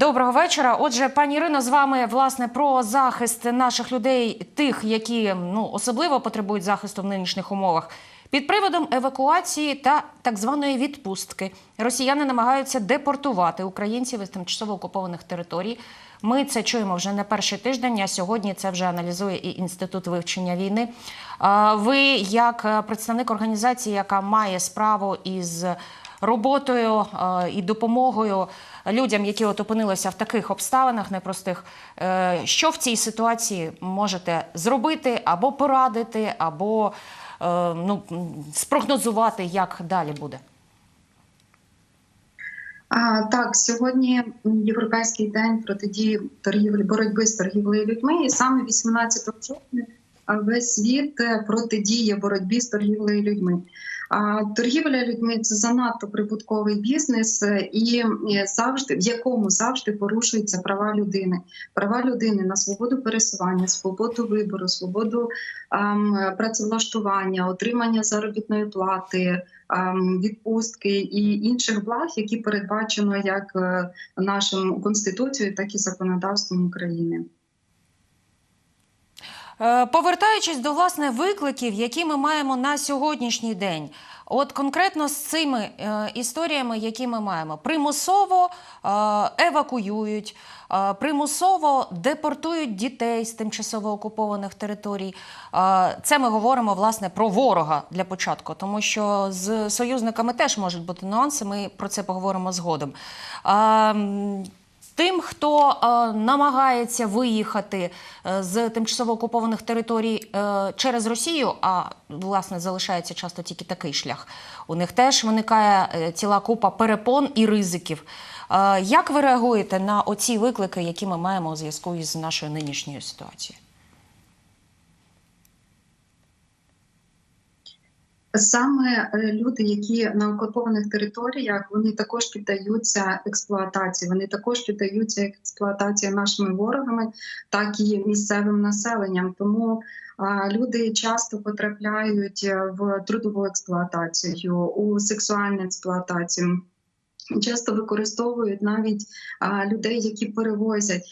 Доброго вечора. Отже, пані Ірино, з вами власне про захист наших людей, тих, які ну особливо потребують захисту в нинішніх умовах. Під приводом евакуації та так званої відпустки росіяни намагаються депортувати українців із тимчасово окупованих територій. Ми це чуємо вже не перший тиждень. А сьогодні це вже аналізує і інститут вивчення війни. Ви, як е, представник організації, яка має справу із роботою е, і допомогою людям, які от опинилися в таких обставинах непростих. Е, Що в цій ситуації можете зробити або порадити, або е, ну, спрогнозувати, як далі буде? А, так, сьогодні Європейський день протидії торгівлі боротьби з торгівлею людьми, і саме 18 жовтня весь світ протидіє боротьбі з торгівлею людьми. Торгівля людьми це занадто прибутковий бізнес, е, і е, завжди в якому завжди порушуються права людини, права людини на свободу пересування, свободу вибору, свободу ем, працевлаштування, отримання заробітної плати. ем, Відпустки і інших благ, які передбачено як е, нашим конституцією, так і законодавством України. Е, Повертаючись до власне викликів, які ми маємо на сьогоднішній день, от конкретно з цими е, історіями, які ми маємо, примусово е, евакуюють, примусово депортують дітей з тимчасово окупованих територій. Це ми говоримо власне про ворога для початку, тому що з союзниками теж можуть бути нюанси. Ми про це поговоримо згодом. Тим, хто е, намагається виїхати е, з тимчасово окупованих територій е, через Росію, а власне залишається часто тільки такий шлях. У них теж виникає е, ціла купа перепон і ризиків. Е, як ви реагуєте на оці виклики, які ми маємо у зв'язку із нашою нинішньою ситуацією? Саме е, люди, які на окупованих територіях, вони також піддаються експлуатації. Вони також піддаються експлуатації нашими ворогами, так і місцевим населенням. Тому люди часто потрапляють е, в трудову експлуатацію, у сексуальну експлуатацію. Часто використовують навіть людей, які перевозять.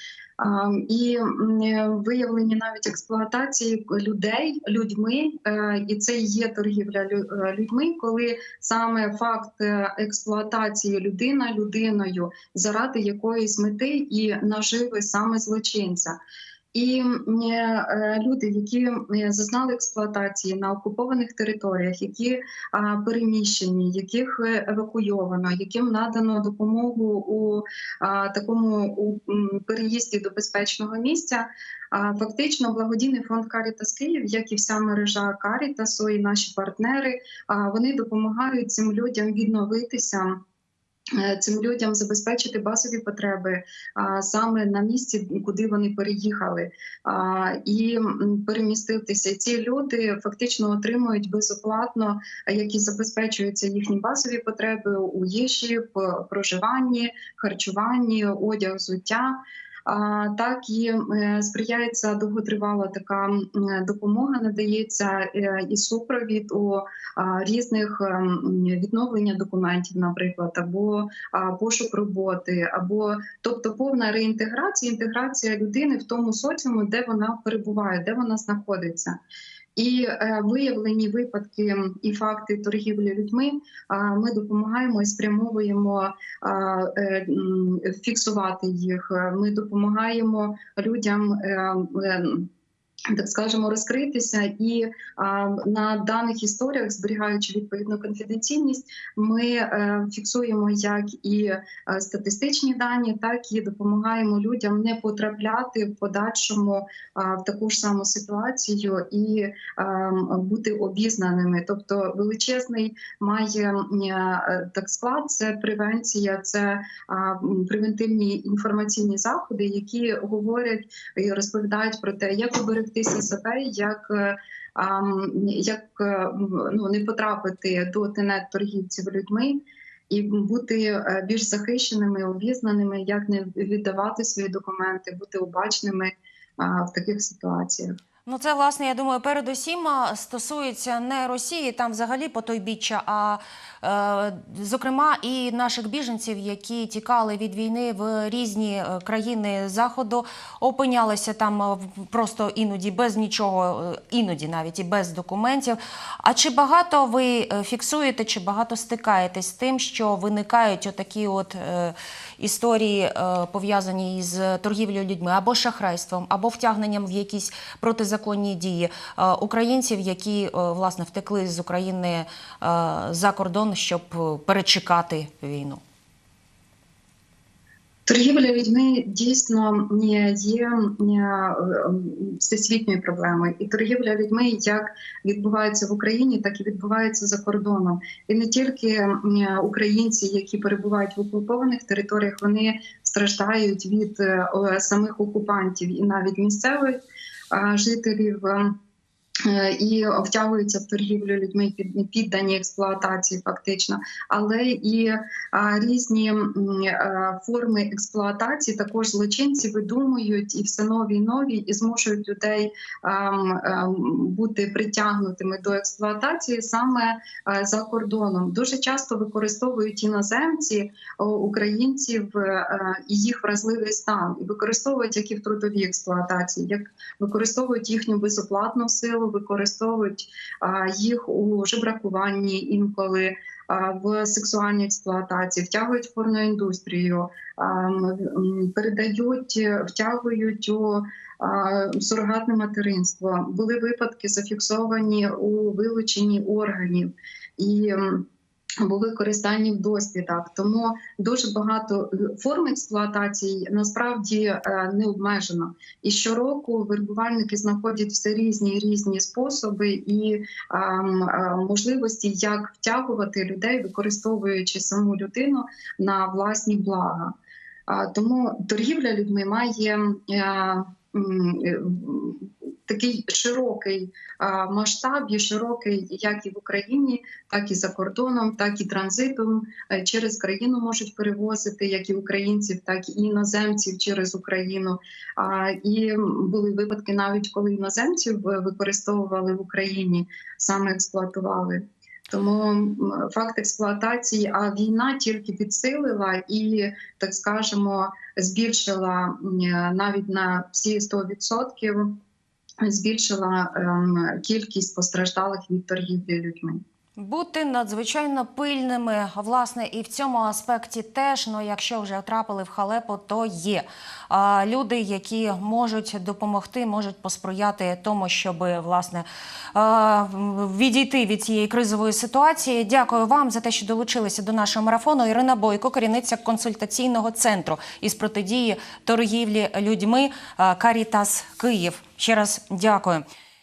І е, виявлені навіть експлуатації людей людьми, е, і це є торгівля е, людьми, коли саме факт експлуатації людина людиною заради якоїсь мети і наживи саме злочинця. І е, люди, які е, зазнали експлуатації на окупованих територіях, які переміщені, яких е, евакуйовано, яким надано допомогу у такому у переїзді до безпечного місця. Фактично, благодійний фонд Карітас Київ, як і вся мережа Карітасу, і наші партнери, вони допомагають цим людям відновитися. Е, Цим людям забезпечити базові потреби саме на місці, куди вони переїхали, і переміститися. Ці люди фактично отримують безоплатно, які забезпечуються їхні базові потреби у їжі, проживанні, харчуванні, одяг, взуття. Так і е, сприяється довготривала така допомога, надається е, і супровід у різних ем, відновлення документів, наприклад, або пошук роботи, або тобто повна реінтеграція, інтеграція людини в тому соціуму, де вона перебуває, де вона знаходиться. І е, виявлені випадки і факти торгівлі людьми. а, Ми допомагаємо і спрямовуємо е, фіксувати їх. Е, Ми допомагаємо людям. е, е, Так скажемо, розкритися і а, на даних історіях, зберігаючи відповідну конфіденційність, ми е, фіксуємо як і е, статистичні дані, так і допомагаємо людям не потрапляти в подальшому а, в таку ж саму ситуацію і е, бути обізнаними. Тобто величезний має е, так склад, це превенція, це м, превентивні інформаційні заходи, які говорять і розповідають про те, як оберегтися себе, як е, як е, ну, не потрапити до тенет торгівців людьми. І бути е, більш захищеними, обізнаними, як не віддавати свої документи, бути обачними в таких ситуаціях. Ну, це власне, я думаю, передусім стосується не Росії, там взагалі потойбіччя, а е, зокрема і наших біженців, які тікали від війни в різні е, країни заходу, опинялися там е, просто іноді без нічого, е, іноді навіть і без документів. А чи багато ви фіксуєте, чи багато стикаєтесь з тим, що виникають отакі от е, історії, е, пов'язані із торгівлею людьми або шахрайством, або втягненням в якісь протизаконні дії е, українців, які е, власне втекли з України е, за кордон, щоб перечекати війну? Торгівля людьми дійсно є е, всесвітньою проблемою, і торгівля людьми як відбувається в Україні, так і відбувається за кордоном. І не тільки українці, які перебувають в окупованих територіях, вони страждають від самих окупантів і навіть місцевих жителів. е, е, І втягуються в торгівлю людьми під піддані експлуатації, фактично, але і а, різні е, форми експлуатації. Також злочинці видумують і все нові і нові, і змушують людей ем, ем, бути притягнутими до експлуатації саме е, за кордоном. Дуже часто використовують іноземці українців е, і їх вразливий стан, і використовують як і в трудовій експлуатації, як використовують їхню безоплатну силу, використовують їх у жебракуванні інколи в сексуальній експлуатації, втягують в порноіндустрію, передають, втягують у сурогатне материнство. Були випадки зафіксовані у вилученні органів і. М, були користані в дослідах, тому дуже багато е, форм експлуатації насправді е, не обмежено. І щороку вербувальники знаходять все різні різні способи і ем, е, можливості, як втягувати людей, використовуючи саму людину на власні блага. Тому торгівля людьми має е, такий широкий масштаб, і широкий як і в Україні, так і за кордоном, так і транзитом Е, через країну можуть перевозити як і українців, так і іноземців через Україну. І були випадки, навіть коли іноземців е, використовували в Україні, саме експлуатували. Тому факт експлуатації, а війна тільки підсилила і, так скажемо, збільшила навіть на всі 100% збільшила ем, кількість постраждалих від торгівлі людьми. Бути надзвичайно пильними, власне, і в цьому аспекті теж, ну якщо вже трапили в халепу, то є люди, які можуть допомогти, можуть посприяти тому, щоб власне відійти від цієї кризової ситуації. Дякую вам за те, що долучилися до нашого марафону. Ірина Бойко, керівниця консультаційного центру із протидії торгівлі людьми Карітас Київ. Ще раз дякую.